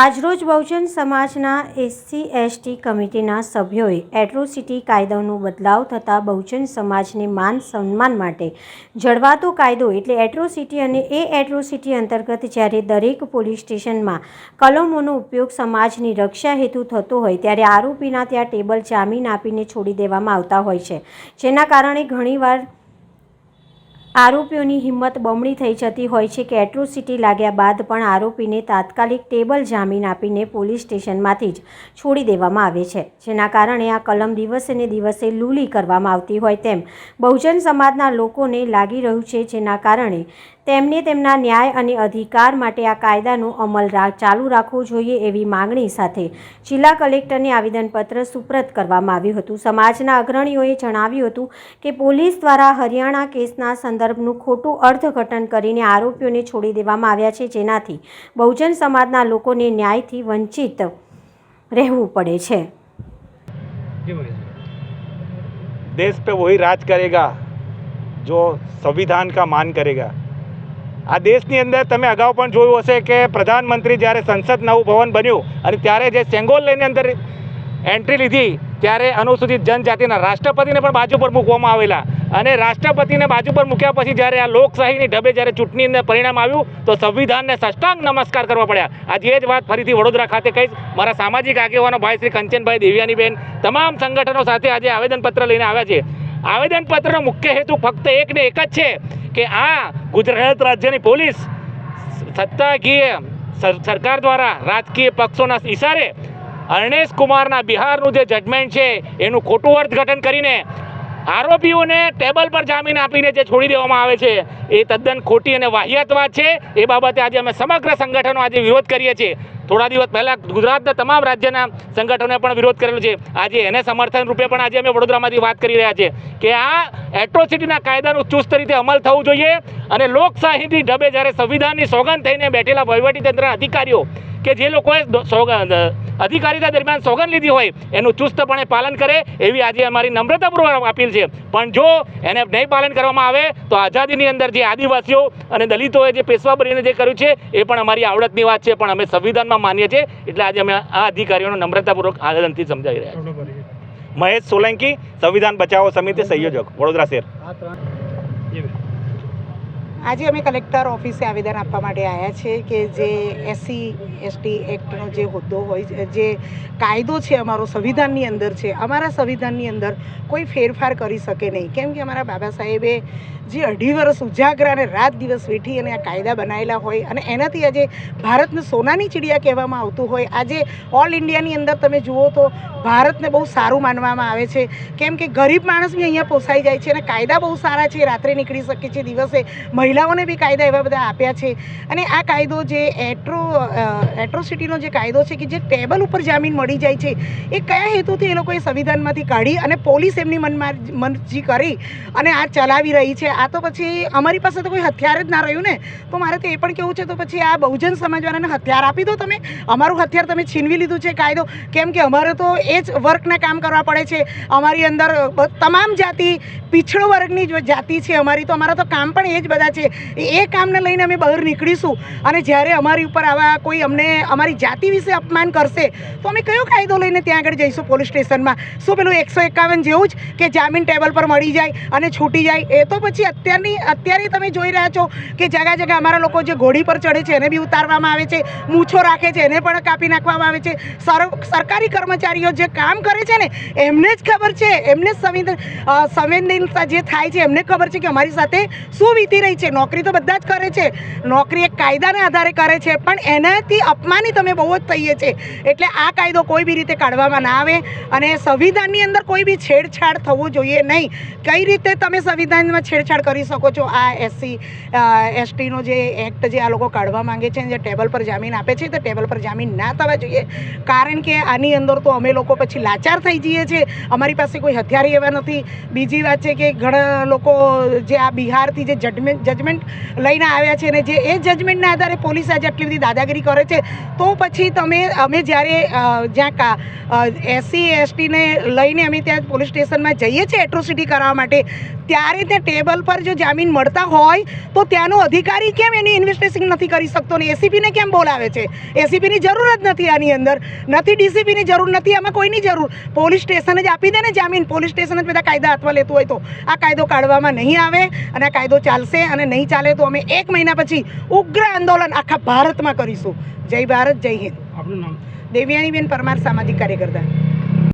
આજરોજ બહુજન સમાજના SC, ST કમિટીના સભ્યોએ એટ્રોસિટી કાયદાનો બદલાવ થતાં બહુજન સમાજને માન સન્માન માટે જળવાતો કાયદો એટલે એટ્રોસિટી અને એ એટ્રોસિટી અંતર્ગત જ્યારે દરેક પોલીસ સ્ટેશનમાં કલમોનો ઉપયોગ સમાજની રક્ષા હેતુ થતો હોય ત્યારે આરોપીના ત્યાં ટેબલ જામીન આપીને છોડી દેવામાં આવતા હોય છે. જેના કારણે ઘણીવાર આરોપીઓની હિંમત બમણી થઈ જતી હોય છે કે એટ્રોસિટી લાગ્યા બાદ પણ આરોપીને તાત્કાલિક ટેબલ જામીન આપીને પોલીસ સ્ટેશનમાંથી જ છોડી દેવામાં આવે છે. જેના કારણે આ કલમ દિવસે ને દિવસે લૂલી કરવામાં આવતી હોય તેમ બહુજન સમાજના લોકોને લાગી રહ્યું છે, જેના કારણે તેમને તેમના ન્યાય અને અધિકાર માટે આ કાયદાનો અમલ રા ચાલુ રાખવો જોઈએ એવી માંગણી સાથે જિલ્લા કલેક્ટરને આવેદનપત્ર સુપ્રત કરવામાં આવ્યું હતું સમાજના અગ્રણીઓએ જણાવ્યું હતું કે પોલીસ દ્વારા હરિયાણા કેસના સંદર્ભનું ખોટું અર્થઘટન કરીને આરોપીઓને છોડી દેવામાં આવ્યા છે જેનાથી બહુજન સમાજના લોકોને ન્યાયથી વંચિત રહેવું પડે છે देश पे वही राज करेगा जो संविधान का मान करेगा આ દેશની અંદર તમે અગાઉ પણ જોયું હશે કે પ્રધાનમંત્રી જ્યારે સંસદ નવું ભવન બન્યું અને ત્યારે જે સેંગોલ લઈને અંદર એન્ટ્રી લીધી, ત્યારે અનુસૂચિત જનજાતિના રાષ્ટ્રપતિને પણ બાજુ પર મૂકવામાં આવેલા. અને રાષ્ટ્રપતિને બાજુ પર મૂક્યા પછી જ્યારે આ લોકશાહીની ઢબે જ્યારે ચૂંટણી અંદર પરિણામ આવ્યું, તો સંવિધાનને સષ્ટાંગ નમસ્કાર કરવા પડ્યા. આજે જ વાત ફરીથી વડોદરા ખાતે કહીશ. મારા સામાજિક આગેવાનો ભાઈ શ્રી કંચનભાઈ દેવિયાનીબેન, તમામ સંગઠનો સાથે આજે આવેદનપત્ર લઈને આવ્યા છે. આવેદનપત્રનો મુખ્ય હેતુ ફક્ત એક ને એક જ છે. કે આ ગુજરાત રાજ્યની પોલીસ સત્તાકીય સરકાર દ્વારા રાજકીય પક્ષોના ઇશારે અર્ણેશ કુમારના બિહારનું જે જજમેન્ટ છે, એનું ખોટું અર્થઘટન કરીને આરોપીઓને ટેબલ પર જામીન આપીને જે છોડી દેવામાં આવે છે, એ તદ્દન ખોટી અને વાહિયાત વાત છે. એ બાબતે આજે અમે સમગ્ર સંગઠનો આજે વિરોધ કરીએ છીએ. થોડા દિવસ પહેલાં ગુજરાતના તમામ રાજ્યના સંગઠનોએ પણ વિરોધ કરેલો છે. આજે એને સમર્થન રૂપે પણ આજે અમે વડોદરામાંથી વાત કરી રહ્યા છીએ કે આ એટ્રોસિટીના કાયદાનું ચુસ્ત રીતે અમલ થવું જોઈએ અને લોકશાહીની ઢબે જ્યારે સંવિધાનની સોગંદ થઈને બેઠેલા વહીવટીતંત્રના અધિકારીઓ કે જે લોકોએ અધિકારીતા દરમિયાન સોગંદ લીધી હોય, એનું ચુસ્તપણે પાલન કરે એવી આજે અમારી નમ્રતાપૂર્વક અપીલ છે. પણ જો એને નહીં પાલન કરવામાં આવે, તો આઝાદીની અંદર જે આદિવાસીઓ અને દલિતોએ જે પેશવા બનીને જે કર્યું છે, એ પણ અમારી આવડતની વાત છે, પણ અમે સંવિધાનમાં માનીએ છીએ. એટલે આજે અમે આ અધિકારીઓનો નમ્રતાપૂર્વક આવેદનથી સમજાવી રહ્યા મહેશ સોલંકી, સંવિધાન બચાવો સમિતિ, સંયોજક, વડોદરા શહેર. આજે અમે કલેક્ટર ઓફિસે આવેદન આપવા માટે આવ્યા છે કે જે એસસી, એસટી એક્ટનો જે હોદ્દો હોય જે કાયદો છે અમારો, સંવિધાનની અંદર છે, અમારા સંવિધાનની અંદર કોઈ ફેરફાર કરી શકે નહીં. કેમ કે અમારા બાબા સાહેબે જે અઢી વર્ષ ઉજાગરા અને રાત દિવસ વેઠી અને આ કાયદા બનાવેલા હોય અને એનાથી આજે ભારતને સોનાની ચિડિયા કહેવામાં આવતું હોય, આજે ઓલ ઇન્ડિયાની અંદર તમે જુઓ તો ભારતને બહુ સારું માનવામાં આવે છે. કેમ કે ગરીબ માણસ બી અહીંયા પોસાઈ જાય છે અને કાયદા બહુ સારા છે, રાત્રે નીકળી શકે છે, દિવસે મહિલાઓને બી કાયદા એવા બધા આપ્યા છે. અને આ કાયદો જે એટ્રો એટ્રોસિટીનો જે કાયદો છે કે જે ટેબલ ઉપર જામીન મળી જાય છે, એ કયા હેતુથી એ લોકોએ સંવિધાનમાંથી કાઢી અને પોલીસ એમની મનમાર મરજી કરી અને આ ચલાવી રહી છે? આ તો પછી અમારી પાસે તો કોઈ હથિયાર જ ના રહ્યું ને? તો મારે તો એ પણ કેવું છે તો પછી આ બહુજન સમાજવાળાને હથિયાર આપી દો તમે. અમારું હથિયાર તમે છીનવી લીધું છે કાયદો. કેમ કે અમારે તો એ જ વર્કના કામ કરવા પડે છે. અમારી અંદર તમામ જાતિ પીછળો વર્ગની જાતિ છે અમારી. તો અમારા તો કામ પણ એ જ બધા છે. એ કામને લઈને અમે બહાર નીકળીશું. અને જ્યારે અમારી ઉપર આવા કોઈ અમને અમારી જાતિ વિશે અપમાન કરશે, તો અમે કયો કાયદો લઈને ત્યાં આગળ જઈશું પોલીસ સ્ટેશનમાં? શું પેલું એકસો એકાવન જેવું જ કે જામીન ટેબલ પર મળી જાય અને છૂટી જાય? એ તો પછી અત્યારની, અત્યારે તમે જોઈ રહ્યા છો કે જગા જગા અમારા લોકો જે ઘોડી પર ચડે છે, એને બી ઉતારવામાં આવે છે, મૂછો રાખે છે, એને પણ કાપી નાખવામાં આવે છે. સર, સરકારી કર્મચારીઓ જે કામ કરે છે ને, એમને જ ખબર છે. એમને સંવેદન સંવેદનશીલતા જે થાય છે, એમને ખબર છે કે અમારી સાથે શું વીતી રહી છે. નોકરી તો બધા જ કરે છે. નોકરી એક કાયદાના આધારે કરે છે, પણ એનાથી અપમાનિત અમે બહુ જ થઈએ છીએ એટલે આ કાયદો કોઈ બી રીતે કાઢવામાં ના આવે અને સંવિધાનની અંદર કોઈ બી છેડછાડ થવું જોઈએ નહીં. કઈ રીતે તમે સંવિધાનમાં છેડછાડ કરી શકો છો? આ એસસી એસટીનો જે એક્ટ જે આ લોકો કાઢવા માંગે છે જે ટેબલ પર જામીન આપે છે, તે ટેબલ પર જામીન ના થવા જોઈએ. કારણ કે આની અંદર તો અમે લોકો પછી લાચાર થઈ જઈએ છીએ અમારી પાસે કોઈ હથિયારી એવા નથી. બીજી વાત છે કે ઘણા લોકો જે આ બિહારથી જે જજમેન્ટ જજમેન્ટ લઈને આવ્યા છે અને જે એ જજમેન્ટના આધારે પોલીસ આજે આટલી બધી દાદાગીરી કરે છે. તો પછી તમે, અમે જ્યારે જ્યાં એસસી એસટીને લઈને અમે ત્યાં પોલીસ સ્ટેશનમાં જઈએ છીએ એટ્રોસિટી કરાવવા માટે, ત્યારે ત્યાં ટેબલ પર જો જામીન મળતા હોય, તો ત્યાંનો અધિકારી કેમ એની ઇન્વેસ્ટિગેશન નથી કરી શકતો ને એસીપીને કેમ બોલાવે છે? એસીપીની જરૂર જ નથી આની અંદર. નથી ડીસીપીની જરૂર, નથી આમાં કોઈની જરૂર. પોલીસ સ્ટેશન જ આપી દે ને જામીન. પોલીસ સ્ટેશન જ બધા કાયદા હાથમાં લેતું હોય તો. આ કાયદો કાઢવામાં નહીં આવે અને આ કાયદો ચાલશે અને નહીં ચાલે તો અમે એક મહિના પછી ઉગ્ર આંદોલન આખા ભારતમાં કરીશું. જય ભારત જય હિન્દ. આપનું નામ? દેવ્યાનીબેન પરમાર સામાજિક કાર્યકર્તા.